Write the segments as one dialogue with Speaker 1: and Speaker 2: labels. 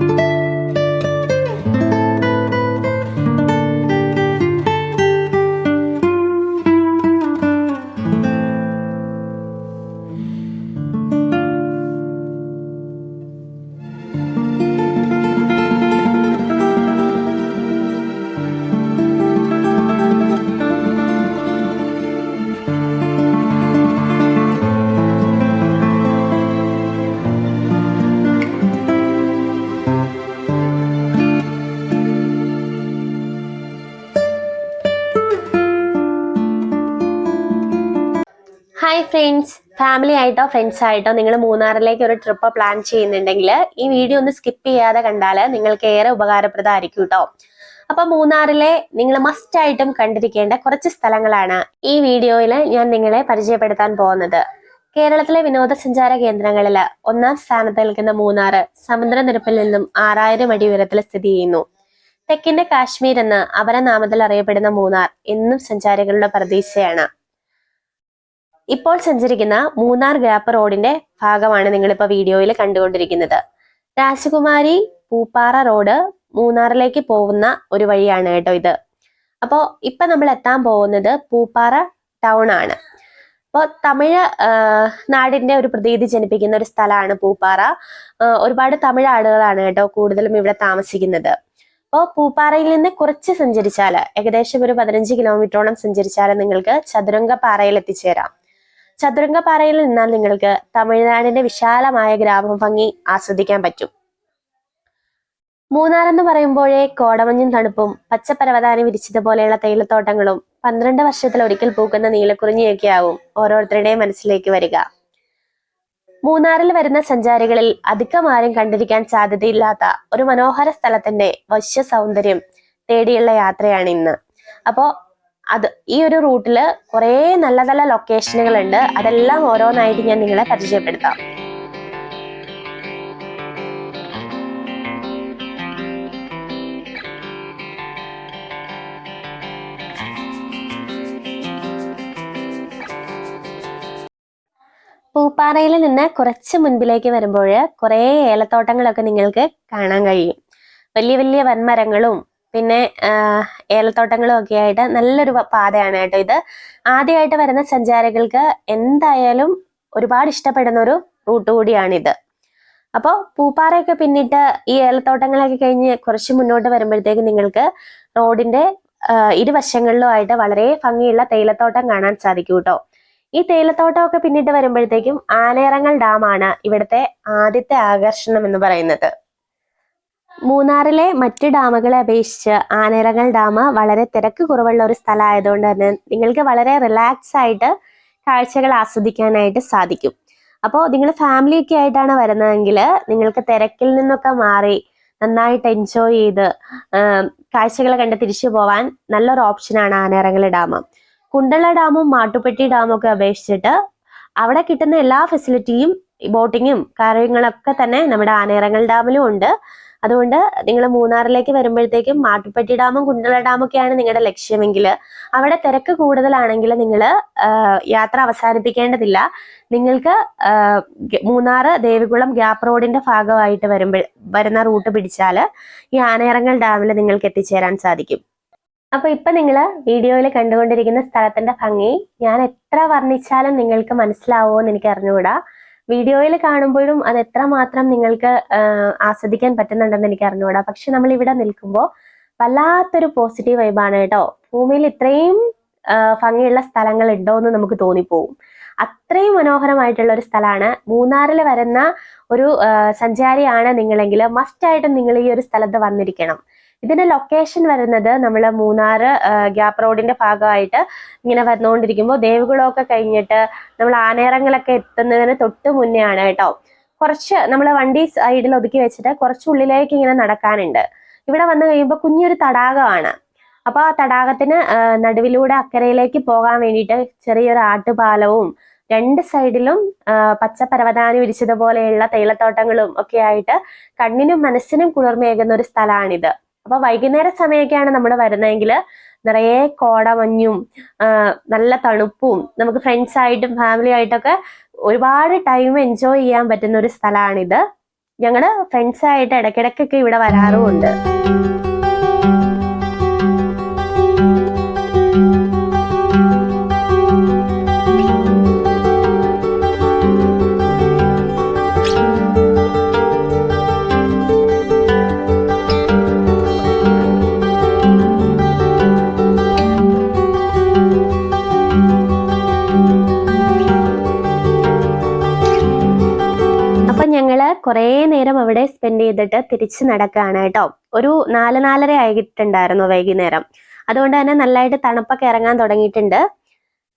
Speaker 1: thank you hi friends family ആയിട്ടോ friends ആയിട്ടോ നിങ്ങൾ മൂന്നാറിലേക്ക് ഒരു ട്രിപ്പ് പ്ലാൻ ചെയ്യുന്നുണ്ടെങ്കിൽ ഈ വീഡിയോ ഒന്ന് സ്കിപ്പ് ചെയ്യാതെ കണ്ടാൽ നിങ്ങൾക്ക് ഏറെ ഉപകാരപ്രദമായിരിക്കും കേട്ടോ. അപ്പൊ മൂന്നാറിലെ നിങ്ങൾ മസ്റ്റ് ആയിട്ടും കണ്ടിരിക്കേണ്ട കുറച്ച് സ്ഥലങ്ങളാണ് ഈ വീഡിയോയിൽ ഞാൻ നിങ്ങളെ പരിചയപ്പെടുത്താൻ പോകുന്നത്. കേരളത്തിലെ വിനോദസഞ്ചാര കേന്ദ്രങ്ങളിൽ ഒന്നാം സ്ഥാനത്ത് നിൽക്കുന്ന മൂന്നാറ് സമുദ്രനിരപ്പിൽ നിന്നും ആറായിരം അടി ഉയരത്തിൽ സ്ഥിതി ചെയ്യുന്നു. തെക്കിന്റെ കാശ്മീർ എന്ന് അപരനാമത്തിൽ അറിയപ്പെടുന്ന മൂന്നാർ എന്നും സഞ്ചാരികളുടെ പ്രതീക്ഷയാണ്. ഇപ്പോൾ സഞ്ചരിക്കുന്ന മൂന്നാർ ഗ്യാപ്പ് റോഡിന്റെ ഭാഗമാണ് നിങ്ങളിപ്പോൾ വീഡിയോയിൽ കണ്ടുകൊണ്ടിരിക്കുന്നത്. രാജകുമാരി പൂപ്പാറ റോഡ് മൂന്നാറിലേക്ക് പോകുന്ന ഒരു വഴിയാണ് കേട്ടോ ഇത്. അപ്പോൾ ഇപ്പൊ നമ്മൾ എത്താൻ പോകുന്നത് പൂപ്പാറ ടൗൺ ആണ്. അപ്പോൾ തമിഴ് നാടിന്റെ ഒരു പ്രതീതി ജനിപ്പിക്കുന്ന ഒരു സ്ഥലമാണ് പൂപ്പാറ. ഒരുപാട് തമിഴ് ആളുകളാണ് കേട്ടോ കൂടുതലും ഇവിടെ താമസിക്കുന്നത്. അപ്പോൾ പൂപ്പാറയിൽ നിന്ന് കുറച്ച് സഞ്ചരിച്ചാൽ ഏകദേശം ഒരു പതിനഞ്ച് കിലോമീറ്ററോളം സഞ്ചരിച്ചാൽ നിങ്ങൾക്ക് ചതുരംഗപ്പാറയിൽ എത്തിച്ചേരാം. ചതുരംഗപ്പാറയിൽ നിന്നാൽ നിങ്ങൾക്ക് തമിഴ്നാടിന്റെ വിശാലമായ ഗ്രാമഭംഗി ആസ്വദിക്കാൻ പറ്റും. മൂന്നാർ എന്ന് പറയുമ്പോഴേ കോടമഞ്ഞും തണുപ്പും പച്ചപ്പരവതാനി വിരിച്ചതുപോലെയുള്ള തേയിലത്തോട്ടങ്ങളും പന്ത്രണ്ട് വർഷത്തിൽ ഒരിക്കൽ പൂക്കുന്ന നീലക്കുറിഞ്ഞിയൊക്കെ ആവും ഓരോരുത്തരുടെയും മനസ്സിലേക്ക് വരിക. മൂന്നാറിൽ വരുന്ന സഞ്ചാരികളിൽ അധികം ആരും കണ്ടിരിക്കാൻ സാധ്യതയില്ലാത്ത ഒരു മനോഹര സ്ഥലത്തിന്റെ വശ്യ സൗന്ദര്യം തേടിയുള്ള യാത്രയാണ് ഇന്ന്. അപ്പോ അത് ഈ ഒരു റൂട്ടിൽ കുറേ നല്ല നല്ല ലൊക്കേഷനുകൾ ഉണ്ട് അതെല്ലാം ഓരോന്നായിട്ട് ഞാൻ നിങ്ങളെ പരിചയപ്പെടുത്താം. പൂപ്പാറയിൽ നിന്ന് കുറച്ച് മുൻപിലേക്ക് വരുമ്പോൾ കുറേ ഏലത്തോട്ടങ്ങളൊക്കെ നിങ്ങൾക്ക് കാണാൻ കഴിയും. വലിയ വലിയ വൻമരങ്ങളും പിന്നെ ഏലത്തോട്ടങ്ങളും ഒക്കെ ആയിട്ട് നല്ലൊരു പാതയാണ് കേട്ടോ ഇത്. ആദ്യമായിട്ട് വരുന്ന സഞ്ചാരികൾക്ക് എന്തായാലും ഒരുപാട് ഇഷ്ടപ്പെടുന്ന ഒരു റൂട്ട് കൂടിയാണിത്. അപ്പോൾ പൂപ്പാറയൊക്കെ പിന്നിട്ട് ഈ ഏലത്തോട്ടങ്ങളൊക്കെ കഴിഞ്ഞ് കുറച്ച് മുന്നോട്ട് വരുമ്പോഴത്തേക്ക് നിങ്ങൾക്ക് റോഡിന്റെ ഇരുവശങ്ങളിലുമായിട്ട് വളരെ ഭംഗിയുള്ള തേയിലത്തോട്ടം കാണാൻ സാധിക്കും കേട്ടോ. ഈ തേയിലത്തോട്ടമൊക്കെ പിന്നിട്ട് വരുമ്പോഴത്തേക്കും ആനയിറങ്ങൽ ഡാമാണ് ഇവിടുത്തെ ആദ്യത്തെ ആകർഷണം എന്ന് പറയുന്നത്. മൂന്നാറിലെ മറ്റ് ഡാമുകളെ അപേക്ഷിച്ച് ആനയിറങ്ങൽ ഡാം വളരെ തിരക്ക് കുറവുള്ള ഒരു സ്ഥലമായതുകൊണ്ട് തന്നെ നിങ്ങൾക്ക് വളരെ റിലാക്സ് ആയിട്ട് കാഴ്ചകൾ ആസ്വദിക്കാനായിട്ട് സാധിക്കും. അപ്പോൾ നിങ്ങൾ ഫാമിലി ഒക്കെ ആയിട്ടാണ് വരുന്നതെങ്കിൽ നിങ്ങൾക്ക് തിരക്കിൽ നിന്നൊക്കെ മാറി നന്നായിട്ട് എൻജോയ് ചെയ്ത് കാഴ്ചകൾ കണ്ട് തിരിച്ചു പോവാൻ നല്ലൊരു ഓപ്ഷനാണ് ആനയിറങ്ങൽ ഡാം. കുണ്ടള ഡാമും മാട്ടുപ്പെട്ടി ഡാമും ഒക്കെ അപേക്ഷിച്ചിട്ട് അവിടെ കിട്ടുന്ന എല്ലാ ഫെസിലിറ്റിയും ബോട്ടിങ്ങും കാര്യങ്ങളൊക്കെ തന്നെ നമ്മുടെ ആനയിറങ്ങൽ ഡാമിലും ഉണ്ട്. അതുകൊണ്ട് നിങ്ങൾ മൂന്നാറിലേക്ക് വരുമ്പോഴത്തേക്കും മാട്ടുപ്പെട്ടി ഡാമും കുണ്ടള ഡാമൊക്കെയാണ് നിങ്ങളുടെ ലക്ഷ്യമെങ്കിൽ അവിടെ തിരക്ക് കൂടുതലാണെങ്കിൽ നിങ്ങൾ യാത്ര അവസാനിപ്പിക്കേണ്ടതില്ല. നിങ്ങൾക്ക് മൂന്നാർ ദേവികുളം ഗ്യാപ്പ് റോഡിന്റെ ഭാഗമായിട്ട് വരുമ്പോൾ വരുന്ന റൂട്ട് പിടിച്ചാൽ ഈ ആനയിറങ്ങൽ ഡാമിൽ നിങ്ങൾക്ക് എത്തിച്ചേരാൻ സാധിക്കും. അപ്പൊ ഇപ്പൊ നിങ്ങൾ വീഡിയോയിൽ കണ്ടുകൊണ്ടിരിക്കുന്ന സ്ഥലത്തിന്റെ ഭംഗി ഞാൻ എത്ര വർണിച്ചാലും നിങ്ങൾക്ക് മനസ്സിലാവുമോ എന്ന് എനിക്ക് അറിഞ്ഞുകൂടാ. വീഡിയോയിൽ കാണുമ്പോഴും അത് എത്രമാത്രം നിങ്ങൾക്ക് ആസ്വദിക്കാൻ പറ്റുന്നുണ്ടെന്ന് എനിക്ക് അറിഞ്ഞുകൂടാ. പക്ഷെ നമ്മൾ ഇവിടെ നിൽക്കുമ്പോൾ വല്ലാത്തൊരു പോസിറ്റീവ് വൈബാണ് കേട്ടോ. ഭൂമിയിൽ ഇത്രയും ഭംഗിയുള്ള സ്ഥലങ്ങൾ ഉണ്ടോ എന്ന് നമുക്ക് തോന്നിപ്പോവും. അത്രയും മനോഹരമായിട്ടുള്ള ഒരു സ്ഥലമാണ്. മൂന്നാറിൽ വരുന്ന ഒരു സഞ്ചാരിയാണ് നിങ്ങളെങ്കിൽ മസ്റ്റായിട്ടും നിങ്ങൾ ഈ ഒരു സ്ഥലത്ത് വന്നിരിക്കണം. ഇതിന്റെ ലൊക്കേഷൻ വരുന്നത് നമ്മൾ മൂന്നാർ ഗ്യാപ്പ് റോഡിന്റെ ഭാഗമായിട്ട് ഇങ്ങനെ വന്നുകൊണ്ടിരിക്കുമ്പോൾ ദേവികുളമൊക്കെ കഴിഞ്ഞിട്ട് നമ്മൾ ആനേറങ്ങളൊക്കെ എത്തുന്നതിന് തൊട്ട് മുന്നേ ആണ് കേട്ടോ. കുറച്ച് നമ്മൾ വണ്ടി സൈഡിൽ ഒതുക്കി വെച്ചിട്ട് കുറച്ച് ഉള്ളിലേക്ക് ഇങ്ങനെ നടക്കാനുണ്ട്. ഇവിടെ വന്നു കഴിയുമ്പോൾ കുഞ്ഞൊരു തടാകമാണ്. അപ്പൊ ആ തടാകത്തിന് നടുവിലൂടെ അക്കരയിലേക്ക് പോകാൻ വേണ്ടിയിട്ട് ചെറിയൊരു ആട്ടുപാലവും രണ്ട് സൈഡിലും ആ, പച്ച പരവതാനി വിരിച്ചതുപോലെയുള്ള തേയിലത്തോട്ടങ്ങളും ഒക്കെ ആയിട്ട് കണ്ണിനും മനസ്സിനും കുളിർമയേകുന്ന ഒരു സ്ഥലമാണിത്. അപ്പൊ വൈകുന്നേര സമയമൊക്കെയാണ് നമ്മൾ വരുന്നതെങ്കിൽ നിറയെ കോടമഞ്ഞും നല്ല തണുപ്പും നമുക്ക് ഫ്രണ്ട്സ് ആയിട്ടും ഫാമിലി ആയിട്ടൊക്കെ ഒരുപാട് ടൈം എൻജോയ് ചെയ്യാൻ പറ്റുന്ന ഒരു സ്ഥലമാണിത് ഞങ്ങൾ ഫ്രണ്ട്സായിട്ട് ഇടയ്ക്കിടയ്ക്കൊക്കെ ഇവിടെ വരാറുമുണ്ട്. കുറേ നേരം അവിടെ സ്പെൻഡ് ചെയ്തിട്ട് തിരിച്ച് നടക്കുകയാണ് കേട്ടോ. ഒരു നാല് നാലര ആയിട്ടുണ്ടായിരുന്നു വൈകുന്നേരം. അതുകൊണ്ട് തന്നെ നല്ലതായിട്ട് തണുപ്പൊക്കെ ഇറങ്ങാൻ തുടങ്ങിയിട്ടുണ്ട്.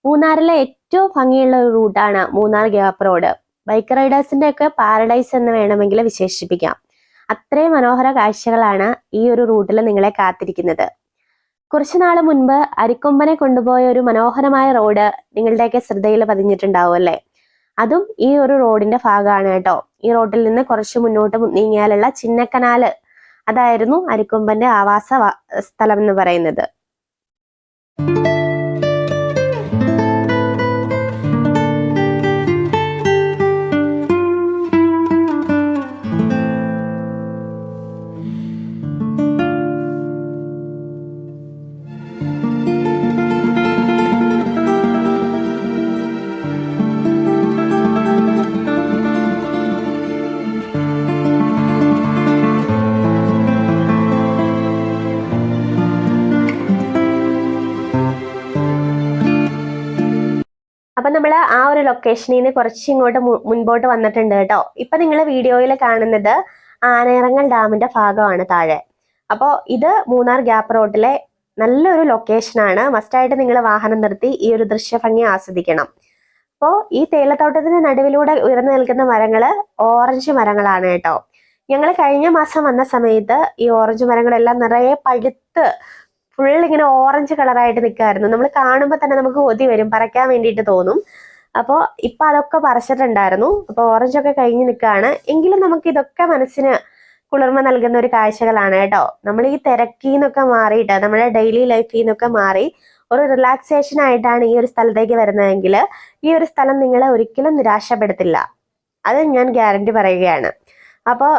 Speaker 1: മൂന്നാറിലെ ഏറ്റവും ഭംഗിയുള്ള ഒരു റൂട്ടാണ് മൂന്നാർ ഗ്യാപ്പ് റോഡ് ബൈക്ക് റൈഡേഴ്സിന്റെ ഒക്കെ പാരഡൈസ് എന്ന് വേണമെങ്കിൽ വിശേഷിപ്പിക്കാം. അത്രയും മനോഹര കാഴ്ചകളാണ് ഈ ഒരു റൂട്ടിൽ നിങ്ങളെ കാത്തിരിക്കുന്നത്. കുറച്ചു നാൾ മുൻപ് അരിക്കൊമ്പനെ കൊണ്ടുപോയ ഒരു മനോഹരമായ റോഡ് നിങ്ങളുടെയൊക്കെ ശ്രദ്ധയിൽ പതിഞ്ഞിട്ടുണ്ടാവും അല്ലേ? അതും ഈ ഒരു റോഡിന്റെ ഭാഗമാണ് കേട്ടോ. ഈ റോഡിൽ നിന്ന് കുറച്ച് മുന്നോട്ട് നീങ്ങിയാലുള്ള ചിന്നക്കനാല്. അതായിരുന്നു അരിക്കൊമ്പന്റെ ആവാസ സ്ഥലം എന്ന് പറയുന്നത്. അപ്പൊ നമ്മൾ ആ ഒരു ലൊക്കേഷനിൽ നിന്ന് കുറച്ച് ഇങ്ങോട്ട് മുൻപോട്ട് വന്നിട്ടുണ്ട് കേട്ടോ. ഇപ്പൊ നിങ്ങൾ വീഡിയോയിൽ കാണുന്നത് ആനയിറങ്ങൽ ഡാമിന്റെ ഭാഗമാണ് താഴെ. അപ്പോൾ ഇത് മൂന്നാർ ഗ്യാപ്പ് റോഡിലെ നല്ലൊരു ലൊക്കേഷനാണ് മസ്റ്റായിട്ട് നിങ്ങൾ വാഹനം നിർത്തി ഈ ഒരു ദൃശ്യഭംഗി ആസ്വദിക്കണം. അപ്പോൾ ഈ തേയിലത്തോട്ടത്തിന്റെ നടുവിലൂടെ ഉയർന്നു നിൽക്കുന്ന മരങ്ങൾ ഓറഞ്ച് മരങ്ങളാണ് കേട്ടോ. ഞങ്ങൾ കഴിഞ്ഞ മാസം വന്ന സമയത്ത് ഈ ഓറഞ്ച് മരങ്ങളെല്ലാം നിറയെ പഴുത്ത് ഫുൾ ഇങ്ങനെ ഓറഞ്ച് കളറായിട്ട് നിൽക്കുമായിരുന്നു നമ്മൾ കാണുമ്പോൾ തന്നെ നമുക്ക് കൊതി വരും. പറിക്കാൻ വേണ്ടിയിട്ട് തോന്നും. അപ്പോൾ ഇപ്പൊ അതൊക്കെ പറിച്ചിട്ടുണ്ടായിരുന്നു. അപ്പോൾ ഓറഞ്ച് ഒക്കെ കഴിഞ്ഞ് നിൽക്കുകയാണ് എങ്കിലും നമുക്ക് ഇതൊക്കെ മനസ്സിന് കുളിർമ നൽകുന്ന ഒരു കാഴ്ചകളാണ് കേട്ടോ. നമ്മൾ ഈ തിരക്കിൽ നിന്നൊക്കെ മാറിയിട്ട് നമ്മുടെ ഡെയിലി ലൈഫിൽ നിന്നൊക്കെ മാറി ഒരു റിലാക്സേഷൻ ആയിട്ടാണ് ഈ ഒരു സ്ഥലത്തേക്ക് വരുന്നതെങ്കിൽ ഈ ഒരു സ്ഥലം നിങ്ങളെ ഒരിക്കലും നിരാശപ്പെടുത്തില്ല. അത് ഞാൻ ഗ്യാരണ്ടി പറയുകയാണ്. അപ്പോൾ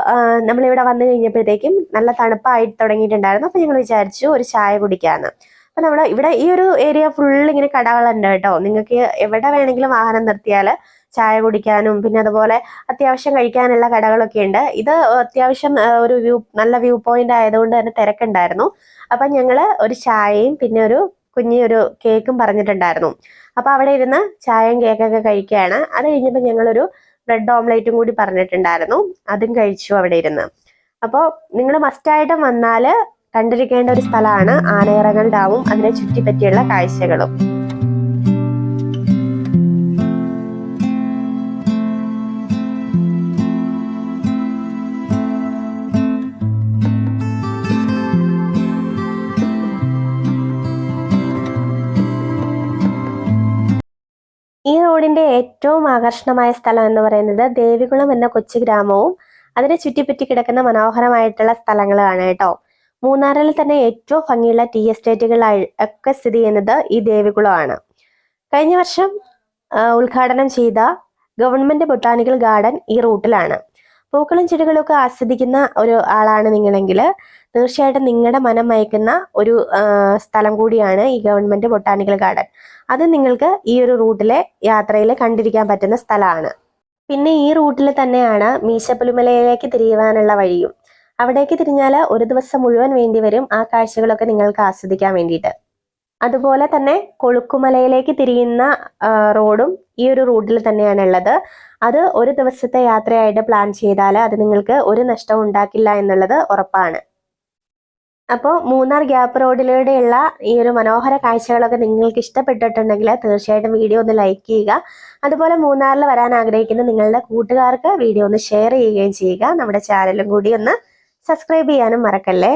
Speaker 1: നമ്മളിവിടെ വന്നു കഴിഞ്ഞപ്പോഴത്തേക്കും നല്ല തണുപ്പായി തുടങ്ങിയിട്ടുണ്ടായിരുന്നു. അപ്പോൾ ഞങ്ങൾ വിചാരിച്ചു ഒരു ചായ കുടിക്കാന്ന്. അപ്പോൾ നമ്മൾ ഇവിടെ ഈ ഒരു ഏരിയ ഫുൾ ഇങ്ങനെ കടകളുണ്ട് കേട്ടോ. നിങ്ങൾക്ക് എവിടെ വേണമെങ്കിലും വാഹനം നിർത്തിയാൽ ചായ കുടിക്കാനും പിന്നെ അതുപോലെ അത്യാവശ്യം കഴിക്കാനുള്ള കടകളൊക്കെ ഉണ്ട്. ഇത് അത്യാവശ്യം ഒരു വ്യൂ നല്ല വ്യൂ പോയിന്റ് ആയതുകൊണ്ട് തന്നെ തിരക്കുണ്ടായിരുന്നു. അപ്പം ഞങ്ങൾ ഒരു ചായയും പിന്നെ ഒരു കുഞ്ഞൊരു കേക്കും പറഞ്ഞിട്ടുണ്ടായിരുന്നു. അപ്പോൾ അവിടെ ഇരുന്ന് ചായയും കേക്കൊക്കെ കഴിക്കുകയാണ്. അത് കഴിഞ്ഞപ്പോൾ ഞങ്ങളൊരു ബ്രെഡ് ഓംലേറ്റും കൂടി പറഞ്ഞിട്ടുണ്ടായിരുന്നു. അതും കഴിച്ചു അവിടെ ഇരുന്ന്. അപ്പോൾ നിങ്ങൾ മസ്റ്റായിട്ടും വന്നാൽ കണ്ടിരിക്കേണ്ട ഒരു സ്ഥലമാണ് ആനയിറങ്ങൽ ഡാമും അതിനെ ചുറ്റിപ്പറ്റിയുള്ള കാഴ്ചകളും. ഏറ്റവും ആകർഷണമായ സ്ഥലം എന്ന് പറയുന്നത് ദേവികുളം എന്ന കൊച്ചു ഗ്രാമവും അതിനെ ചുറ്റിപ്പറ്റി കിടക്കുന്ന മനോഹരമായിട്ടുള്ള സ്ഥലങ്ങളാണ് കേട്ടോ. മൂന്നാറിൽ തന്നെ ഏറ്റവും ഭംഗിയുള്ള ടീ എസ്റ്റേറ്റുകൾ ഒക്കെ സ്ഥിതി ചെയ്യുന്നത് ഈ ദേവികുളമാണ്. കഴിഞ്ഞ വർഷം ഉദ്ഘാടനം ചെയ്ത ഗവൺമെന്റ് ബൊട്ടാണിക്കൽ ഗാർഡൻ ഈ റൂട്ടിലാണ്. പൂക്കളും ചെടികളും ഒക്കെ ആസ്വദിക്കുന്ന ഒരു ആളാണ് നിങ്ങളെങ്കിൽ തീർച്ചയായിട്ടും നിങ്ങളുടെ മനം മയക്കുന്ന ഒരു സ്ഥലം കൂടിയാണ് ഈ ഗവൺമെന്റ് ബൊട്ടാണിക്കൽ ഗാർഡൻ. അത് നിങ്ങൾക്ക് ഈ ഒരു റൂട്ടിലെ യാത്രയിൽ കണ്ടിരിക്കാൻ പറ്റുന്ന സ്ഥലമാണ്. പിന്നെ ഈ റൂട്ടിൽ തന്നെയാണ് മീശപ്പുലിമലയിലേക്ക് തിരിയുവാനുള്ള വഴിയും. അവിടേക്ക് തിരിഞ്ഞാൽ ഒരു ദിവസം മുഴുവൻ വേണ്ടി വരും ആ കാഴ്ചകളൊക്കെ നിങ്ങൾക്ക് ആസ്വദിക്കാൻ വേണ്ടിയിട്ട്. അതുപോലെ തന്നെ കൊളുക്കുമലയിലേക്ക് തിരിയുന്ന റോഡും ഈ ഒരു റൂട്ടിൽ തന്നെയാണ് ഉള്ളത്. അത് ഒരു ദിവസത്തെ യാത്രയായിട്ട് പ്ലാൻ ചെയ്താൽ അത് നിങ്ങൾക്ക് ഒരു നഷ്ടവും ഉണ്ടാക്കില്ല എന്നുള്ളത് ഉറപ്പാണ്. അപ്പോൾ മൂന്നാർ ഗ്യാപ്പ് റോഡിലൂടെയുള്ള ഈ ഒരു മനോഹര കാഴ്ചകളൊക്കെ നിങ്ങൾക്ക് ഇഷ്ടപ്പെട്ടിട്ടുണ്ടെങ്കിൽ തീർച്ചയായിട്ടും വീഡിയോ ഒന്ന് ലൈക്ക് ചെയ്യുക. അതുപോലെ മൂന്നാറിൽ വരാൻ ആഗ്രഹിക്കുന്ന നിങ്ങളുടെ കൂട്ടുകാർക്ക് വീഡിയോ ഒന്ന് ഷെയർ ചെയ്യുകയും ചെയ്യുക. നമ്മുടെ ചാനലും കൂടി ഒന്ന് സബ്സ്ക്രൈബ് ചെയ്യാനും മറക്കല്ലേ?